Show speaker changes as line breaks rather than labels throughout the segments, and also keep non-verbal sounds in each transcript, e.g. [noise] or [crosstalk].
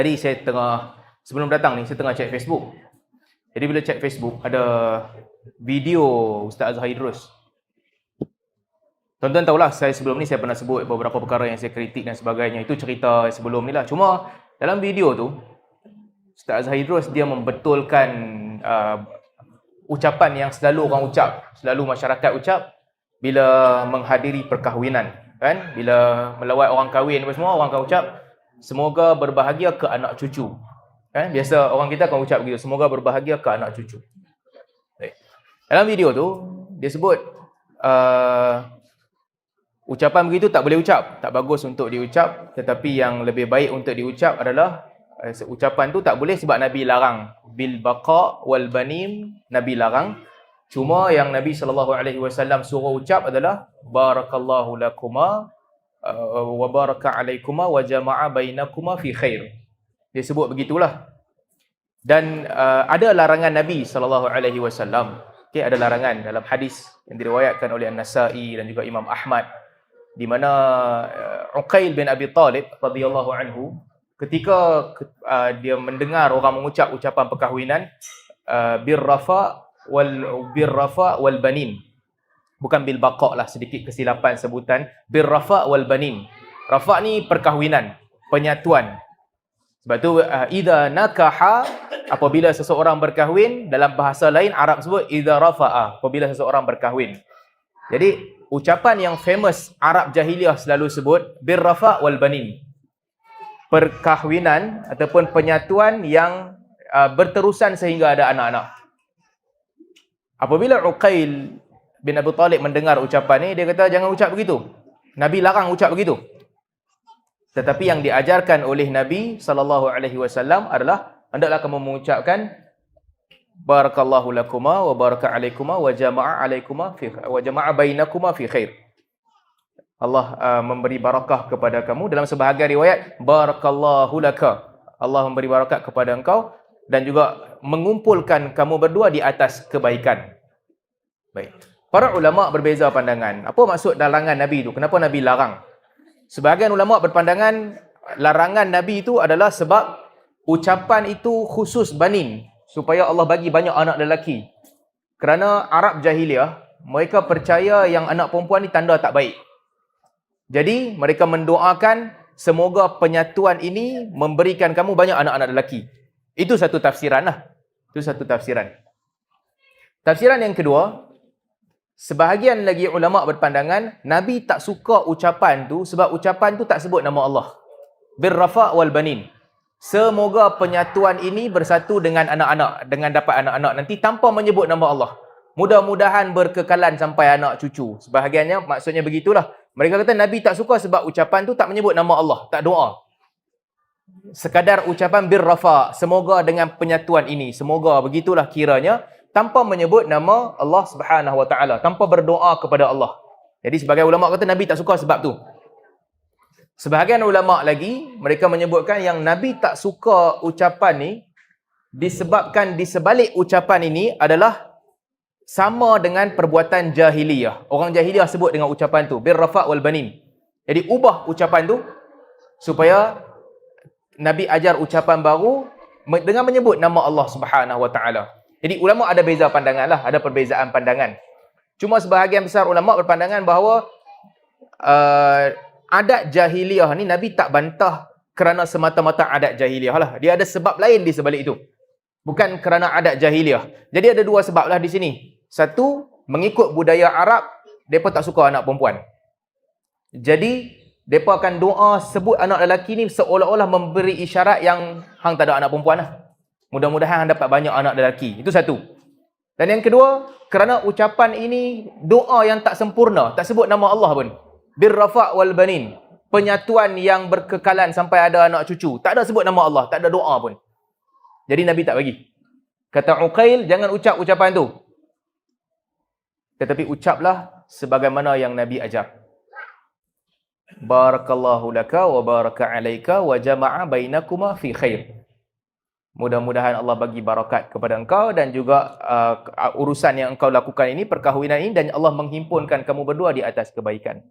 Tadi saya tengah sebelum datang ni saya tengah check Facebook. Jadi bila check Facebook ada video Ustaz Azhar Idrus. Tuan-tuan tahulah saya sebelum ni saya pernah sebut beberapa perkara yang saya kritik dan sebagainya. Itu cerita sebelum ni lah. Cuma dalam video tu Ustaz Azhar Idrus dia membetulkan uh, ucapan yang selalu orang ucap, selalu masyarakat ucap bila menghadiri perkahwinan kan bila melawat orang kahwin apa semua orang akan ucap semoga berbahagia ke anak cucu. Kan biasa orang kita akan ucap begitu semoga berbahagia ke anak cucu. Baik. dalam video tu dia sebut uh, ucapan begitu tak boleh ucap. Tak bagus untuk diucap tetapi yang lebih baik untuk diucap adalah uh, ucapan tu tak boleh sebab nabi larang. Bil baqa wal banim nabi larang. Cuma yang Nabi sallallahu alaihi wasallam suruh ucap adalah barakallahu lakuma wa baraka alaikuma wa jama'a bainakuma fi khair. Dia sebut begitulah. Dan uh, ada larangan Nabi sallallahu alaihi wasallam. Okey, ada larangan dalam hadis yang diriwayatkan oleh An-Nasa'i dan juga Imam Ahmad di mana uh, Uqail bin Abi Talib radhiyallahu anhu ketika uh, dia mendengar orang mengucap ucapan perkahwinan uh, birrafa wal birrafa wal banin. Bukan bil baqa lah sedikit kesilapan sebutan birrafa wal banin. Rafa ni perkahwinan, penyatuan. Sebab tu uh, idza nakaha apabila seseorang berkahwin dalam bahasa lain Arab sebut idza rafa'a apabila seseorang berkahwin. Jadi ucapan yang famous Arab jahiliah selalu sebut birrafa wal banin. Perkahwinan ataupun penyatuan yang uh, berterusan sehingga ada anak-anak. Apabila Uqail bin Abu Talib mendengar ucapan ni, dia kata jangan ucap begitu. Nabi larang ucap begitu. Tetapi yang diajarkan oleh Nabi sallallahu alaihi wasallam adalah hendaklah kamu mengucapkan barakallahu lakuma wa baraka alaikuma wa jama'a alaikuma fi wa jama'a bainakuma fi khair. Allah uh, memberi barakah kepada kamu dalam sebahagian riwayat barakallahu laka. Allah memberi barakat kepada engkau dan juga mengumpulkan kamu berdua di atas kebaikan. Baik. Para ulama berbeza pandangan. Apa maksud larangan Nabi itu? Kenapa Nabi larang? Sebahagian ulama berpandangan larangan Nabi itu adalah sebab ucapan itu khusus banin supaya Allah bagi banyak anak lelaki. Kerana Arab jahiliah mereka percaya yang anak perempuan ni tanda tak baik. Jadi mereka mendoakan semoga penyatuan ini memberikan kamu banyak anak-anak lelaki. Itu satu tafsiran lah. Itu satu tafsiran. Tafsiran yang kedua, sebahagian lagi ulama berpandangan Nabi tak suka ucapan tu sebab ucapan tu tak sebut nama Allah. Birrafa wal banin. Semoga penyatuan ini bersatu dengan anak-anak, dengan dapat anak-anak nanti tanpa menyebut nama Allah. Mudah-mudahan berkekalan sampai anak cucu. Sebahagiannya maksudnya begitulah. Mereka kata Nabi tak suka sebab ucapan tu tak menyebut nama Allah, tak doa sekadar ucapan birrafa semoga dengan penyatuan ini semoga begitulah kiranya tanpa menyebut nama Allah Subhanahu wa taala tanpa berdoa kepada Allah. Jadi sebagai ulama kata nabi tak suka sebab tu. Sebahagian ulama lagi mereka menyebutkan yang nabi tak suka ucapan ni disebabkan di sebalik ucapan ini adalah sama dengan perbuatan jahiliyah. Orang jahiliyah sebut dengan ucapan tu birrafa wal banin. Jadi ubah ucapan tu supaya Nabi ajar ucapan baru dengan menyebut nama Allah Subhanahu Wa Taala. Jadi ulama ada beza pandangan lah, ada perbezaan pandangan. Cuma sebahagian besar ulama berpandangan bahawa uh, adat jahiliah ni Nabi tak bantah kerana semata-mata adat jahiliah lah. Dia ada sebab lain di sebalik itu. Bukan kerana adat jahiliah. Jadi ada dua sebab lah di sini. Satu, mengikut budaya Arab, mereka tak suka anak perempuan. Jadi, mereka akan doa sebut anak lelaki ni seolah-olah memberi isyarat yang hang tak ada anak perempuan lah. Mudah-mudahan hang dapat banyak anak lelaki. Itu satu. Dan yang kedua, kerana ucapan ini doa yang tak sempurna. Tak sebut nama Allah pun. Birrafa' wal banin. Penyatuan yang berkekalan sampai ada anak cucu. Tak ada sebut nama Allah. Tak ada doa pun. Jadi Nabi tak bagi. Kata Uqail, jangan ucap ucapan tu. Tetapi ucaplah sebagaimana yang Nabi ajar. Barakallahu laka wa baraka alaika wa jama'a bainakuma fi khair. Mudah-mudahan Allah bagi barakat kepada engkau dan juga uh, urusan yang engkau lakukan ini, perkahwinan ini dan Allah menghimpunkan kamu berdua di atas kebaikan.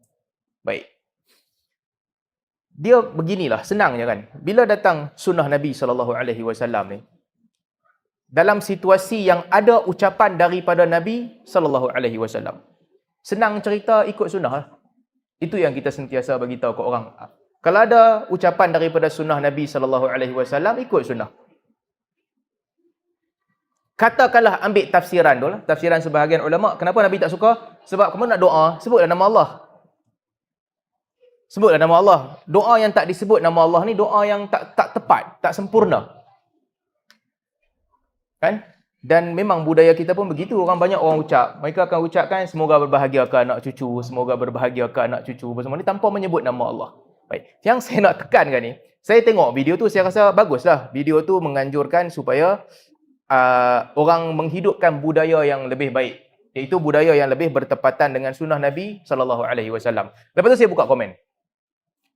Baik. dia beginilah, senang je kan. Bila datang sunnah Nabi SAW ni, dalam situasi yang ada ucapan daripada Nabi SAW. Senang cerita ikut sunnah lah. Itu yang kita sentiasa bagi tahu ke orang. Kalau ada ucapan daripada sunnah Nabi SAW, ikut sunnah. Katakanlah ambil tafsiran tu lah. Tafsiran sebahagian ulama. Kenapa Nabi tak suka? Sebab kamu nak doa, sebutlah nama Allah. Sebutlah nama Allah. Doa yang tak disebut nama Allah ni doa yang tak tak tepat, tak sempurna. Kan? Dan memang budaya kita pun begitu. Orang banyak orang ucap. Mereka akan ucapkan semoga berbahagia ke anak cucu, semoga berbahagia ke anak cucu. Semua ni tanpa menyebut nama Allah. Baik. Yang [laughs] saya nak tekankan ni, saya tengok video tu saya rasa baguslah. Video tu menganjurkan supaya uh, orang menghidupkan budaya yang lebih baik. Iaitu budaya yang lebih bertepatan dengan sunnah Nabi SAW. Lepas tu saya buka komen.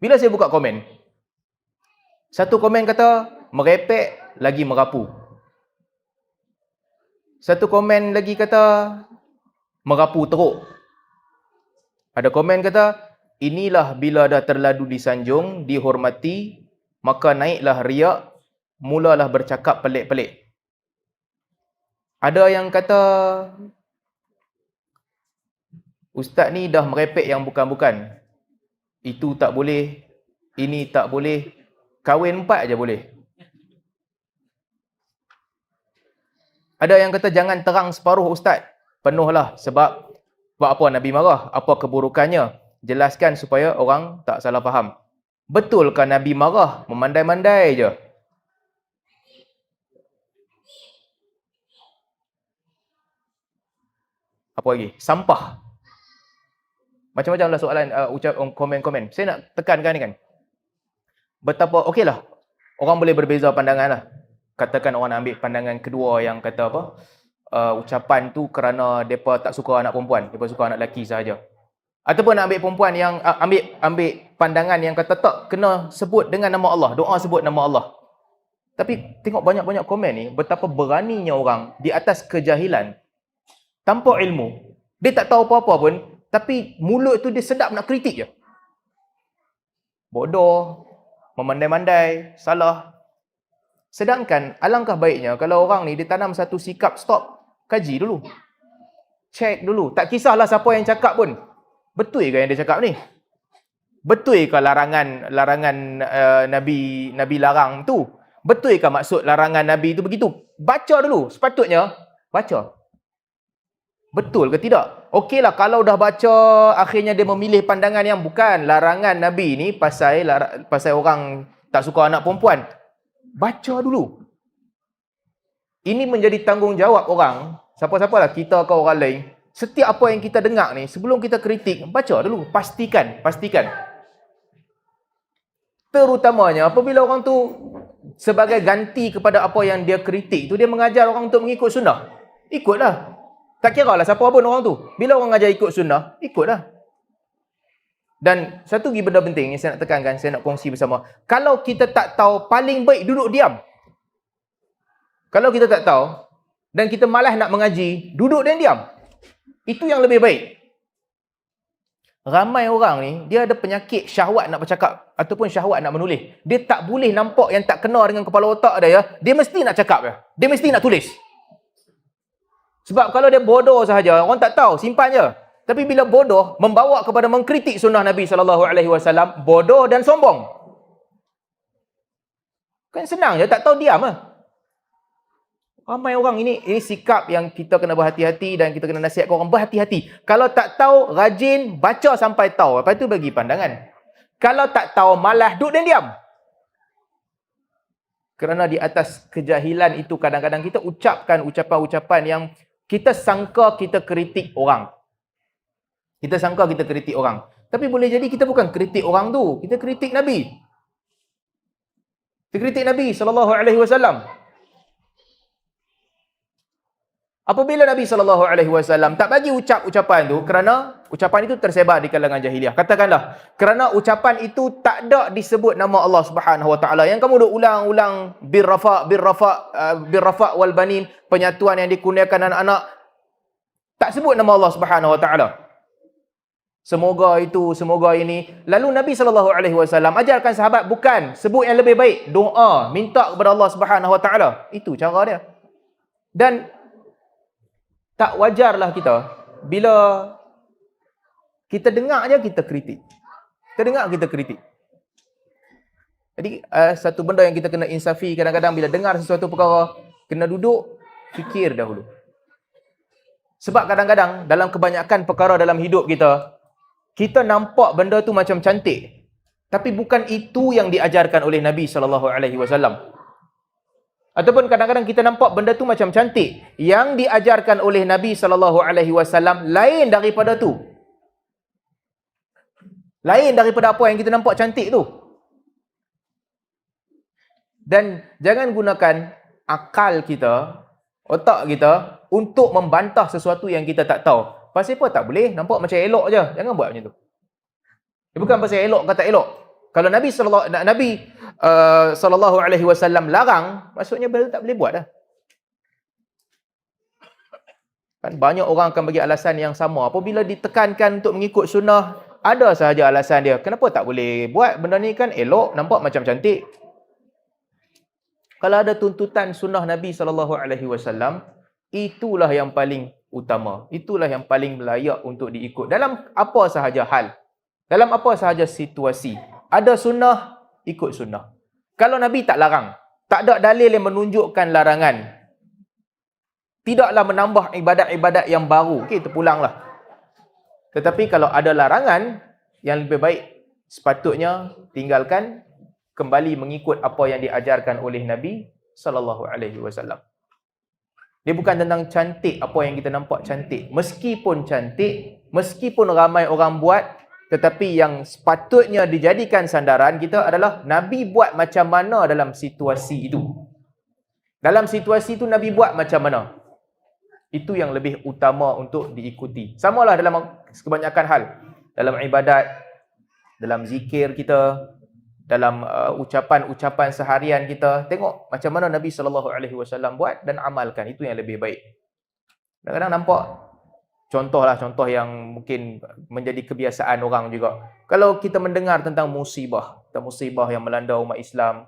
Bila saya buka komen, satu komen kata, merepek lagi merapu. Satu komen lagi kata, merapu teruk. Ada komen kata, inilah bila dah terladu disanjung, dihormati, maka naiklah riak, mulalah bercakap pelik-pelik. Ada yang kata, Ustaz ni dah merepek yang bukan-bukan itu tak boleh, ini tak boleh, kahwin empat aja boleh. Ada yang kata jangan terang separuh ustaz. Penuhlah sebab buat apa Nabi marah? Apa keburukannya? Jelaskan supaya orang tak salah faham. Betulkah Nabi marah? Memandai-mandai je. Apa lagi? Sampah. Macam-macamlah soalan uh, ucap um, komen-komen. Saya nak tekankan ni kan. Betapa okeylah. Orang boleh berbeza pandangan lah. Katakan orang nak ambil pandangan kedua yang kata apa? Uh, ucapan tu kerana depa tak suka anak perempuan, depa suka anak lelaki sahaja. Ataupun nak ambil perempuan yang uh, ambil ambil pandangan yang kata tak kena sebut dengan nama Allah, doa sebut nama Allah. Tapi tengok banyak-banyak komen ni betapa beraninya orang di atas kejahilan tanpa ilmu. Dia tak tahu apa-apa pun, tapi mulut tu dia sedap nak kritik je. Bodoh, memandai-mandai, salah. Sedangkan alangkah baiknya kalau orang ni ditanam satu sikap stop, kaji dulu. Check dulu. Tak kisahlah siapa yang cakap pun. Betul ke yang dia cakap ni? Betul ke larangan larangan uh, Nabi Nabi larang tu? Betul ke maksud larangan Nabi tu begitu? Baca dulu. Sepatutnya baca. Betul ke tidak? Okeylah kalau dah baca akhirnya dia memilih pandangan yang bukan larangan Nabi ni pasal pasal orang tak suka anak perempuan. Baca dulu. Ini menjadi tanggungjawab orang, siapa-siapa lah kita ke orang lain. Setiap apa yang kita dengar ni, sebelum kita kritik, baca dulu. Pastikan, pastikan. Terutamanya apabila orang tu sebagai ganti kepada apa yang dia kritik tu, dia mengajar orang untuk mengikut sunnah. Ikutlah. Tak kira lah siapa pun orang tu. Bila orang ajar ikut sunnah, ikutlah. Dan satu lagi benda penting yang saya nak tekankan, saya nak kongsi bersama. Kalau kita tak tahu, paling baik duduk diam. Kalau kita tak tahu, dan kita malas nak mengaji, duduk dan diam. Itu yang lebih baik. Ramai orang ni, dia ada penyakit syahwat nak bercakap. Ataupun syahwat nak menulis. Dia tak boleh nampak yang tak kena dengan kepala otak dia. Ya. Dia mesti nak cakap. Ya. Dia mesti nak tulis. Sebab kalau dia bodoh sahaja, orang tak tahu, simpan je. Tapi bila bodoh, membawa kepada mengkritik sunnah Nabi SAW, bodoh dan sombong. Kan senang je, tak tahu diam lah. Ramai orang ini, ini sikap yang kita kena berhati-hati dan kita kena nasihatkan orang berhati-hati. Kalau tak tahu, rajin, baca sampai tahu. Lepas itu bagi pandangan. Kalau tak tahu, malah duduk dan diam. Kerana di atas kejahilan itu kadang-kadang kita ucapkan ucapan-ucapan yang kita sangka kita kritik orang. Kita sangka kita kritik orang. Tapi boleh jadi kita bukan kritik orang tu. Kita kritik Nabi. Kita kritik Nabi sallallahu alaihi wasallam. Apabila Nabi sallallahu alaihi wasallam tak bagi ucap ucapan tu kerana ucapan itu tersebar di kalangan jahiliah. Katakanlah kerana ucapan itu tak ada disebut nama Allah Subhanahu wa taala. Yang kamu duk ulang-ulang birrafa birrafa uh, birrafa wal banin penyatuan yang dikurniakan anak-anak tak sebut nama Allah Subhanahu wa taala. Semoga itu, semoga ini. Lalu Nabi sallallahu alaihi wasallam ajarkan sahabat bukan sebut yang lebih baik, doa, minta kepada Allah Subhanahu wa taala. Itu cara dia. Dan tak wajarlah kita bila kita dengar aja kita kritik. Kita dengar kita kritik. Jadi uh, satu benda yang kita kena insafi kadang-kadang bila dengar sesuatu perkara kena duduk fikir dahulu. Sebab kadang-kadang dalam kebanyakan perkara dalam hidup kita kita nampak benda tu macam cantik. Tapi bukan itu yang diajarkan oleh Nabi sallallahu alaihi wasallam. Ataupun kadang-kadang kita nampak benda tu macam cantik, yang diajarkan oleh Nabi sallallahu alaihi wasallam lain daripada tu. Lain daripada apa yang kita nampak cantik tu. Dan jangan gunakan akal kita, otak kita untuk membantah sesuatu yang kita tak tahu. Pasal apa tak boleh? Nampak macam elok je. Jangan buat macam tu. Dia bukan pasal elok kata elok. Kalau Nabi sallallahu Nabi uh, sallallahu alaihi wasallam larang, maksudnya benda tak boleh buat dah. Kan banyak orang akan bagi alasan yang sama. Apabila ditekankan untuk mengikut sunnah, ada sahaja alasan dia. Kenapa tak boleh buat benda ni kan elok, nampak macam cantik. Kalau ada tuntutan sunnah Nabi sallallahu alaihi wasallam, itulah yang paling utama. Itulah yang paling layak untuk diikut. Dalam apa sahaja hal. Dalam apa sahaja situasi. Ada sunnah, ikut sunnah. Kalau Nabi tak larang. Tak ada dalil yang menunjukkan larangan. Tidaklah menambah ibadat-ibadat yang baru. Okey, terpulanglah. Tetapi kalau ada larangan, yang lebih baik sepatutnya tinggalkan kembali mengikut apa yang diajarkan oleh Nabi sallallahu alaihi wasallam. Dia bukan tentang cantik apa yang kita nampak cantik. Meskipun cantik, meskipun ramai orang buat, tetapi yang sepatutnya dijadikan sandaran kita adalah Nabi buat macam mana dalam situasi itu. Dalam situasi itu Nabi buat macam mana? Itu yang lebih utama untuk diikuti. Samalah dalam kebanyakan hal. Dalam ibadat, dalam zikir kita, dalam uh, ucapan-ucapan seharian kita tengok macam mana Nabi sallallahu alaihi wasallam buat dan amalkan itu yang lebih baik. Kadang-kadang nampak contohlah contoh yang mungkin menjadi kebiasaan orang juga. Kalau kita mendengar tentang musibah, tentang musibah yang melanda umat Islam,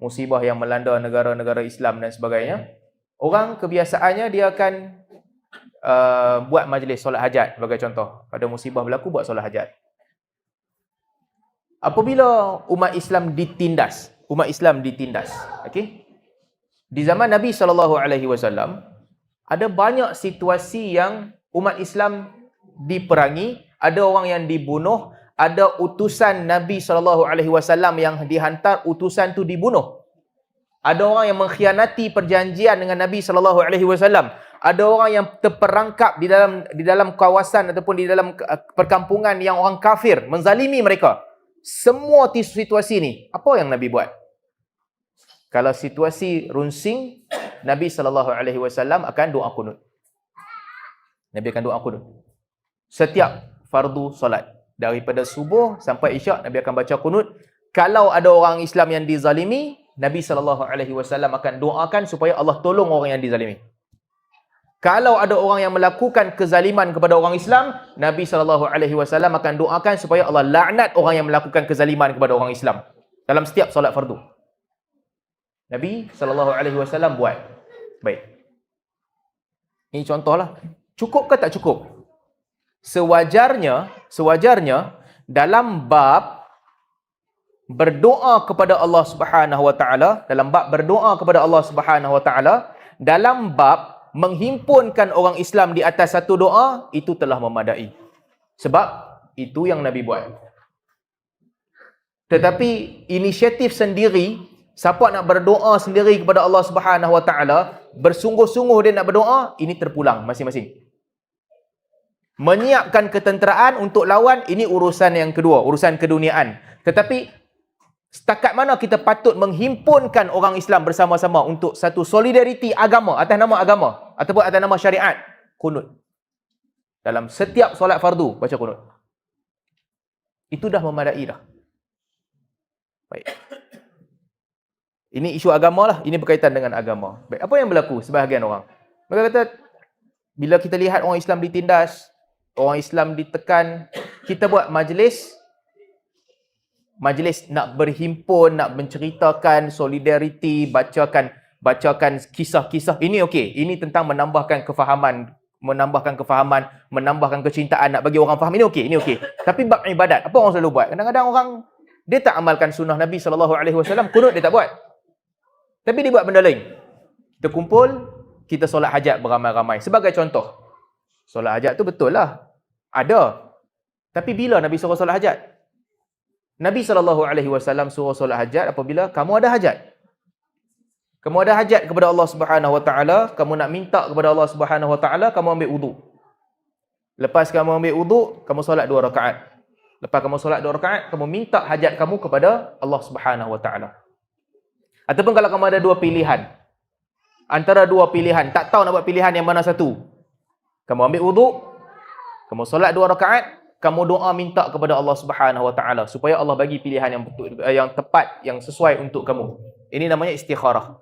musibah yang melanda negara-negara Islam dan sebagainya, orang kebiasaannya dia akan uh, buat majlis solat hajat sebagai contoh. Pada musibah berlaku buat solat hajat apabila umat Islam ditindas, umat Islam ditindas, okey? Di zaman Nabi sallallahu alaihi wasallam ada banyak situasi yang umat Islam diperangi, ada orang yang dibunuh, ada utusan Nabi sallallahu alaihi wasallam yang dihantar utusan tu dibunuh. Ada orang yang mengkhianati perjanjian dengan Nabi sallallahu alaihi wasallam. Ada orang yang terperangkap di dalam di dalam kawasan ataupun di dalam perkampungan yang orang kafir menzalimi mereka semua situasi ni, apa yang Nabi buat? Kalau situasi runsing, Nabi saw akan doa kunut. Nabi akan doa kunut. Setiap fardu solat daripada subuh sampai isyak Nabi akan baca kunut. Kalau ada orang Islam yang dizalimi, Nabi saw akan doakan supaya Allah tolong orang yang dizalimi. Kalau ada orang yang melakukan kezaliman kepada orang Islam, Nabi SAW akan doakan supaya Allah laknat orang yang melakukan kezaliman kepada orang Islam. Dalam setiap solat fardu. Nabi SAW buat. Baik. Ini contohlah. Cukup ke tak cukup? Sewajarnya, sewajarnya dalam bab berdoa kepada Allah Subhanahu Wa Taala, dalam bab berdoa kepada Allah Subhanahu Wa Taala, dalam bab menghimpunkan orang Islam di atas satu doa itu telah memadai. Sebab itu yang Nabi buat. Tetapi inisiatif sendiri, siapa nak berdoa sendiri kepada Allah Subhanahu Wa Taala, bersungguh-sungguh dia nak berdoa, ini terpulang masing-masing. Menyiapkan ketenteraan untuk lawan, ini urusan yang kedua, urusan keduniaan. Tetapi Setakat mana kita patut menghimpunkan orang Islam bersama-sama untuk satu solidariti agama atas nama agama ataupun atas nama syariat? Kunut. Dalam setiap solat fardu baca kunut. Itu dah memadai dah. Baik. Ini isu agama lah. Ini berkaitan dengan agama. Baik. Apa yang berlaku sebahagian orang? Mereka kata, bila kita lihat orang Islam ditindas, orang Islam ditekan, kita buat majlis majlis nak berhimpun, nak menceritakan solidariti, bacakan bacakan kisah-kisah. Ini okey. Ini tentang menambahkan kefahaman, menambahkan kefahaman, menambahkan kecintaan, nak bagi orang faham. Ini okey, ini okey. Tapi bab ibadat, apa orang selalu buat? Kadang-kadang orang dia tak amalkan sunnah Nabi sallallahu alaihi wasallam, kunut dia tak buat. Tapi dia buat benda lain. Kita kumpul, kita solat hajat beramai-ramai. Sebagai contoh, solat hajat tu betul lah. Ada. Tapi bila Nabi suruh solat hajat? Nabi SAW suruh solat hajat apabila kamu ada hajat. Kamu ada hajat kepada Allah Subhanahu Wa Taala, kamu nak minta kepada Allah Subhanahu Wa Taala, kamu ambil wudu. Lepas kamu ambil wudu, kamu solat dua rakaat. Lepas kamu solat dua rakaat, kamu minta hajat kamu kepada Allah Subhanahu Wa Taala. Ataupun kalau kamu ada dua pilihan. Antara dua pilihan, tak tahu nak buat pilihan yang mana satu. Kamu ambil wudu, kamu solat dua rakaat, kamu doa minta kepada Allah Subhanahu Wa Taala supaya Allah bagi pilihan yang betul yang tepat yang sesuai untuk kamu. Ini namanya istikharah.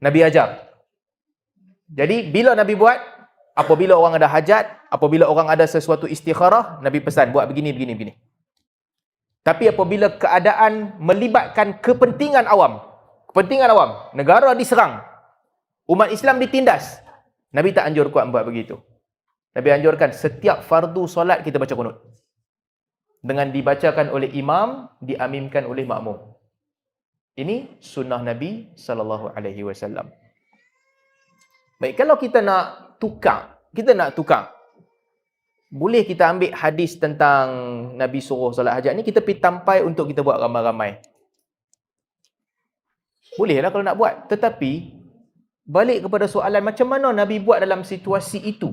Nabi ajar. Jadi bila Nabi buat, apabila orang ada hajat, apabila orang ada sesuatu istikharah, Nabi pesan buat begini, begini, begini. Tapi apabila keadaan melibatkan kepentingan awam, kepentingan awam, negara diserang, umat Islam ditindas, Nabi tak anjur kuat buat begitu. Nabi anjurkan setiap fardu solat kita baca kunut. Dengan dibacakan oleh imam, diamimkan oleh makmum. Ini sunnah Nabi sallallahu alaihi wasallam. Baik, kalau kita nak tukar, kita nak tukar. Boleh kita ambil hadis tentang Nabi suruh solat hajat ni kita pergi tampai untuk kita buat ramai-ramai. Bolehlah kalau nak buat, tetapi balik kepada soalan macam mana Nabi buat dalam situasi itu?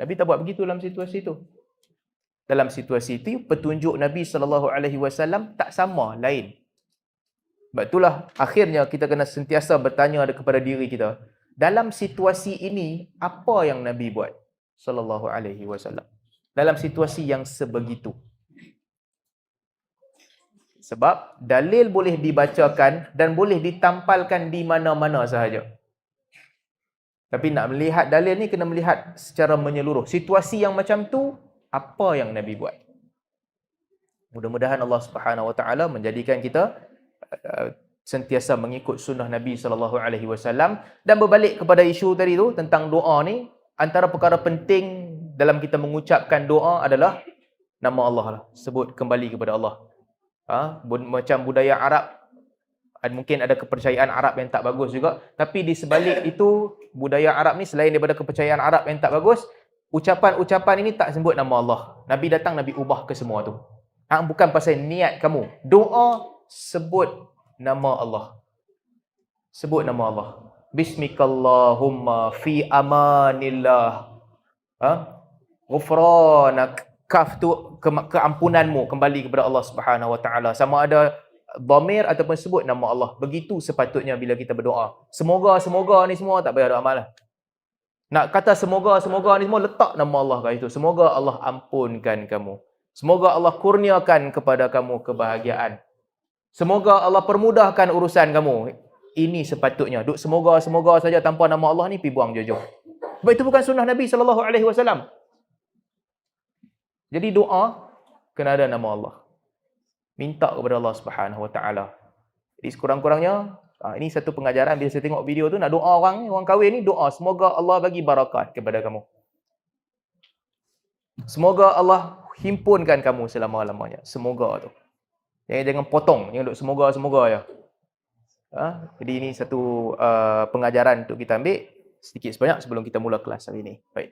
Nabi tak buat begitu dalam situasi itu. Dalam situasi itu petunjuk Nabi sallallahu alaihi wasallam tak sama, lain. Sebab itulah akhirnya kita kena sentiasa bertanya kepada diri kita. Dalam situasi ini, apa yang Nabi buat? Sallallahu alaihi wasallam. Dalam situasi yang sebegitu. Sebab dalil boleh dibacakan dan boleh ditampalkan di mana-mana sahaja. Tapi nak melihat dalil ni kena melihat secara menyeluruh. Situasi yang macam tu, apa yang Nabi buat? Mudah-mudahan Allah Subhanahu Wa Taala menjadikan kita Uh, sentiasa mengikut sunnah Nabi sallallahu alaihi wasallam dan berbalik kepada isu tadi tu tentang doa ni antara perkara penting dalam kita mengucapkan doa adalah nama Allah lah sebut kembali kepada Allah ha? macam budaya Arab mungkin ada kepercayaan Arab yang tak bagus juga tapi di sebalik [laughs] itu budaya Arab ni selain daripada kepercayaan Arab yang tak bagus ucapan-ucapan ini tak sebut nama Allah Nabi datang Nabi ubah ke semua tu ha? bukan pasal niat kamu doa sebut nama Allah. Sebut nama Allah. Bismikallahumma fi amanillah. Ha? Ghufranak. Kaf tu ke keampunanmu kembali kepada Allah Subhanahu Wa Taala. Sama ada dhamir ataupun sebut nama Allah. Begitu sepatutnya bila kita berdoa. Semoga semoga ni semua tak payah doa amal lah. Nak kata semoga semoga ni semua letak nama Allah kat itu. Semoga Allah ampunkan kamu. Semoga Allah kurniakan kepada kamu kebahagiaan. Semoga Allah permudahkan urusan kamu. Ini sepatutnya. Duk semoga semoga saja tanpa nama Allah ni pi buang jojo. Sebab itu bukan sunnah Nabi wasallam. Jadi doa kena ada nama Allah. Minta kepada Allah Subhanahu wa taala. Jadi sekurang-kurangnya ah, ini satu pengajaran bila saya tengok video tu nak doa orang orang kahwin ni doa semoga Allah bagi barakat kepada kamu. Semoga Allah himpunkan kamu selama-lamanya. Semoga tu. Jangan jangan potong, jangan duk semoga-semoga ya. Ha? Jadi ini satu uh, pengajaran untuk kita ambil sedikit sebanyak sebelum kita mula kelas hari ini. Baik.